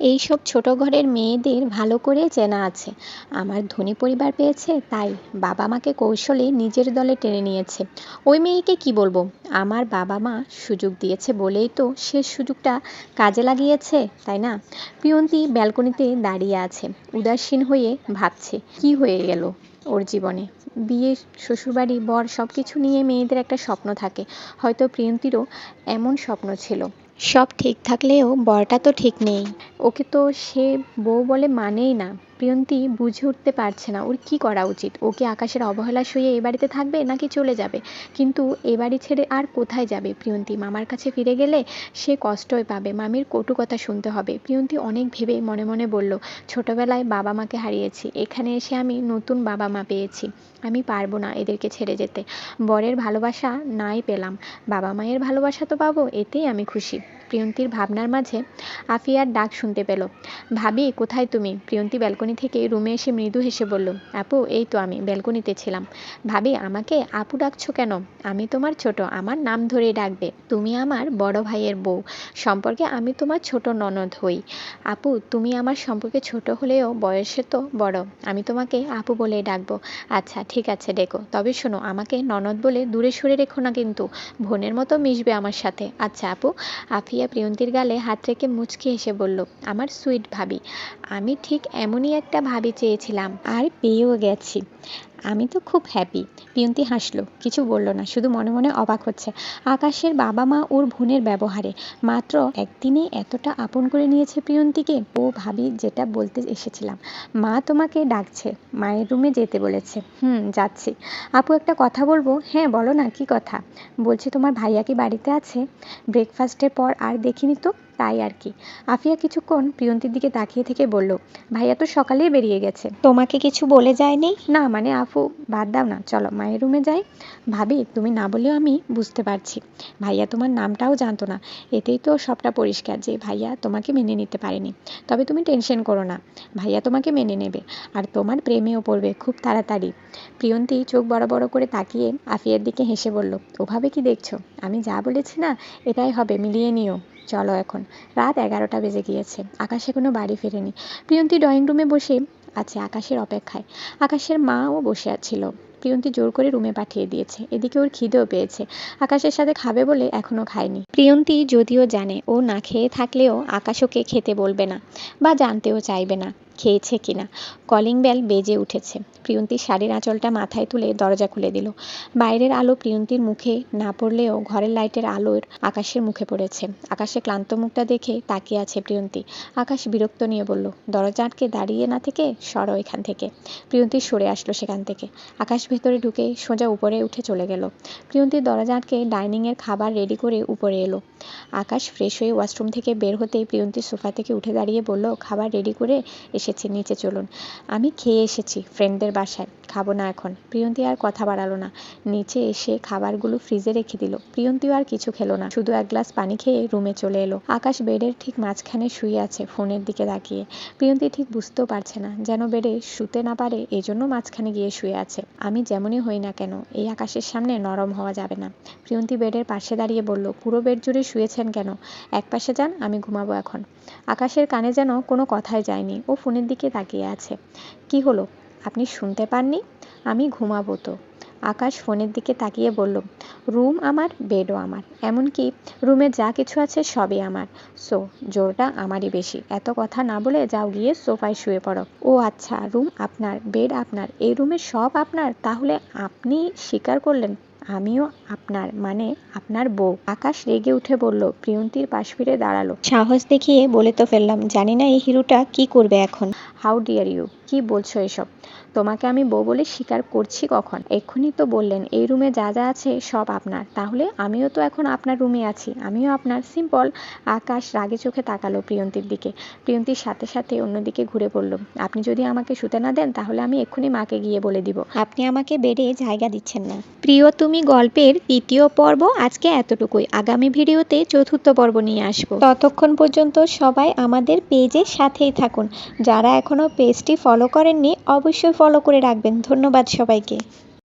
এই সব ছোট ঘরের মেয়েদের ভালো করে চেনা আছে। আমার ধনী পরিবার পেয়েছে, তাই বাবা মাকে কৌশলে নিজের দলে টেনে নিয়েছে। ওই মেয়েকে কি বলব? আমার বাবা মা সুযোগ দিয়েছে বলেই তো সে সুযোগটা কাজে লাগিয়েছে, তাই না? প্রিয়ন্তী ব্যালকনিতে দাঁড়িয়ে আছে, উদাসীন হয়ে ভাবছে, কি হয়ে গেল ওর জীবনে? বিয়ে শ্বশুরবাড়ি, বর সব কিছু নিয়ে মেয়েদের একটা স্বপ্ন থাকে। হয়তো প্রিয়ন্তীরও এমন স্বপ্ন ছিল। সব ঠিক থাকলেও বরটা তো ঠিক নেই। ওকে তো সে বউ বলে মানেই না। প্রিয়ন্তী বুঝে উঠতে পারছে না, ওর কি করা উচিত? ওকে আকাশের অবহেলা শুয়ে এ বাড়িতে থাকবে নাকি চলে যাবে? কিন্তু এ বাড়ি ছেড়ে আর কোথায় যাবে প্রিয়ন্তী? মামার কাছে ফিরে গেলে সে কষ্টই পাবে, মামির কটু কথা শুনতে হবে। প্রিয়ন্তী অনেক ভেবে মনে মনে বলল, ছোটবেলায় বাবা মাকে হারিয়েছি, এখানে এসে আমি নতুন বাবা মা পেয়েছি। আমি পারব না এদেরকে ছেড়ে যেতে। বরের ভালোবাসা নাই পেলাম। বাবা মায়ের ভালোবাসা তো পাবো, এতেই আমি খুশি। প্রিয়ন্তীর ভাবনার মাঝে আফিয়ার ডাক শুনতে পেল। ভাবি, কোথায় তুমি? প্রিয়ন্তী ব্যালকনি থেকে রুমে এসে মৃদু হেসে বলল, আপু, এই তো আমি, ব্যালকনিতে ছিলাম। ভাবি, আমাকে আপু ডাকছো কেন? আমি তোমার ছোট, আমার নাম ধরেই ডাকবে। তুমি আমার বড় ভাইয়ের বউ। সম্পর্কে আমি তোমার ছোট ননদ হই। আপু, তুমি আমার সম্পর্কে ছোট হলেও বয়সে তো বড়। আমি তোমাকে আপু বলেই ডাকবো। আচ্ছা ঠিক আছে, ডেকো। তবে শোনো, আমাকে ননদ বলে দূরে সরে রেখো না কিন্তু। বোনের মতো মিশবে আমার সাথে। আচ্ছা আপু, আফিয়া প্রিয়ন্তীর গালে হাত রেখে মুচকে হেসে বলল, আমার সুইট ভাবি, আমি ঠিক এমনই একটা ভাবি চেয়েছিলাম। আর পেয়েও গেছি। আমি তো খুব হ্যাপি প্রিয়ন্তী হাসলো, কিছু বলল না, শুধু মনে মনে অবাক হচ্ছে। আকাশের বাবা মা ওর বোনের ব্যবহারে, মাত্র একদিনে এতটা আপন করে নিয়েছে প্রিয়ন্তীকে ও ভাবি যেটা বলতে এসেছিলাম। মা তোমাকে ডাকছে, মায়ের রুমে যেতে বলেছে। হুম, যাচ্ছি। আপু একটা কথা বলব? হ্যাঁ বলো না, কি কথা? বলছি, তোমার ভাইয়া কি বাড়িতে আছে? ব্রেকফাস্টের পর আর দেখিনি তো? তাই আর কি। আফিয়া কিছুক্ষণ প্রিয়ন্তীর দিকে তাকিয়ে থেকে বলল ভাইয়া তো সকালেই বেরিয়ে গেছে। তোমাকে কিছু বলে যায়নি? না মানে আফু বাদ দাও না। চলো মায়ের রুমে যাই। ভাবি তুমি না বলেও আমি বুঝতে পারছি। ভাইয়া তোমার নামটাও জানতো না। এতেই তো সবটা পরিষ্কার যে ভাইয়া তোমাকে মেনে নিতে পারেনি। তবে তুমি টেনশন করো না। ভাইয়া তোমাকে মেনে নেবে। আর তোমার প্রেমেও পড়বে খুব তাড়াতাড়ি। প্রিয়ন্তী চোখ বড় বড় করে তাকিয়ে আফিয়ার দিকে হেসে বলল ওভাবে কি দেখছ? আমি যা বলেছি না এটাই হবে মিলিয়ে নিও। চলো এখন। রাত এগারোটা বেজে গিয়েছে। আকাশে কোনো বাড়ি ফেরেনি। প্রিয়ন্তি ড্রয়িং রুমে বসে আছে আকাশের অপেক্ষায়। আকাশের মাও বসে ছিল। প্রিয়ন্তি জোর করে রুমে পাঠিয়ে দিয়েছে। এদিকে ওর খিদেও পেয়েছে। আকাশের সাথে খাবে বলে এখনও খায়নি। প্রিয়ন্তি যদিও জানে, ও না খেয়ে থাকলেও আকাশ ওকে খেতে বলবে না বা জানতেও চাইবে না। খেয়েছে কিনা। কলিং বেল বেজে উঠেছে। প্রিয়ন্তীর শাড়ির আঁচলটা মাথায় তুলে দরজা খুলে দিল। বাইরের আলো প্রিয়ন্তীর মুখে না পড়লেও ঘরের লাইটের আলোর আকাশের মুখে পড়েছে। আকাশে ক্লান্ত মুখটা দেখে তাকিয়ে আছে প্রিয়ন্তী। আকাশ বিরক্ত নিয়ে বলল, দরজা আটকে দাঁড়িয়ে না থেকে, সরো এখান থেকে। প্রিয়ন্তী সরে আসলো সেখান থেকে। আকাশ ভেতরে ঢুকে সোজা উপরে উঠে চলে গেল। প্রিয়ন্তীর দরজা আটকে ডাইনিংয়ের খাবার রেডি করে উপরে এলো। আকাশ ফ্রেশ হয়ে ওয়াশরুম থেকে বের হতেই প্রিয়ন্তী সোফা থেকে উঠে দাঁড়িয়ে বলল, খাবার রেডি করে এসেছে, নিচে চলুন। আমি খেয়ে এসেছি, ফ্রেন্ডদের বাসায়। খাব না এখন। প্রিয়ন্তী আর কথা বাড়ালো না। নিচে এসে খাবারগুলো ফ্রিজে রেখে দিল। প্রিয়ন্তীও আর কিছু খেলো না। শুধু এক গ্লাস পানি খেয়ে রুমে চলে এলো। আকাশ বেডের ঠিক মাঝখানে শুয়ে আছে ফোনের দিকে তাকিয়ে। প্রিয়ন্তী ঠিক বুঝতেও পারছে না যেন বেডে শুতে না পারে এই জন্য মাঝখানে গিয়ে শুয়ে আছে। আমি যেমনই হই না কেন, এই আকাশের সামনে নরম হওয়া যাবে না। প্রিয়ন্তী বেডের পাশে দাঁড়িয়ে বলল, পুরো বেড জুড়ে শুয়েছেন কেন? এক পাশে যান, আমি ঘুমাবো এখন। আকাশের কানে যেন কোনো কথাই যায়নি। ও ফোনের দিকে তাকিয়ে আছে। কি হলো? আপনি শুনতে পাননি? আমি ঘুমাবো তো। আকাশ ফোনের দিকে তাকিয়ে বলল, রুম আমার, বেডও আমার। এমনকি রুমে যা কিছু আছে সবই আমার। সো, জোরটা আমারই বেশি। এত কথা না বলে যাও গিয়ে সোফায় শুয়ে পড়ো। ও আচ্ছা রুম আপনার, বেড আপনার। এই রুমে সব আপনার? তাহলে আপনি স্বীকার করলেন আমিও আপনার মানে আপনার বউ। আকাশ রেগে উঠে বলল, প্রিয়ন্তীর পাশ ফিরে দাঁড়াল। সাহস দেখিয়ে বলে তো ফেললাম, জানি না এই হিরোটা কি করবে এখন? হাউ ডিয়ার ইউ কি বলছো এসব? তোমাকে আমি বউ বলে স্বীকার করছি কখন? এক্ষুনি তো বললেন, এই রুমে যা যা আছে সব আপনার। তাহলে আমিও তো এখন আপনার রুমে আছি। আমিও আপনার সিম্পল আকাশ রাগে চোখে তাকালো প্রিয়ন্তীর দিকে। প্রিয়ন্তীর সাথে সাথে অন্যদিকে ঘুরে পড়ল। আপনি যদি আমাকে শুতে না দেন, তাহলে আমি এক্ষুনি মাকে গিয়ে বলে দিব। আপনি আমাকে বেডে জায়গা দিচ্ছেন না। প্রিয়, তুমি গল্পের তৃতীয় পর্ব আজকে এতটুকুই। আগামী ভিডিওতে চতুর্থ পর্ব নিয়ে আসব। ততক্ষণ পর্যন্ত সবাই আমাদের পেজের সাথেই থাকুন। যারা এখনও পেজটি ফলো করেননি, অবশ্যই ফলো করে রাখবেন। ধন্যবাদ সবাইকে।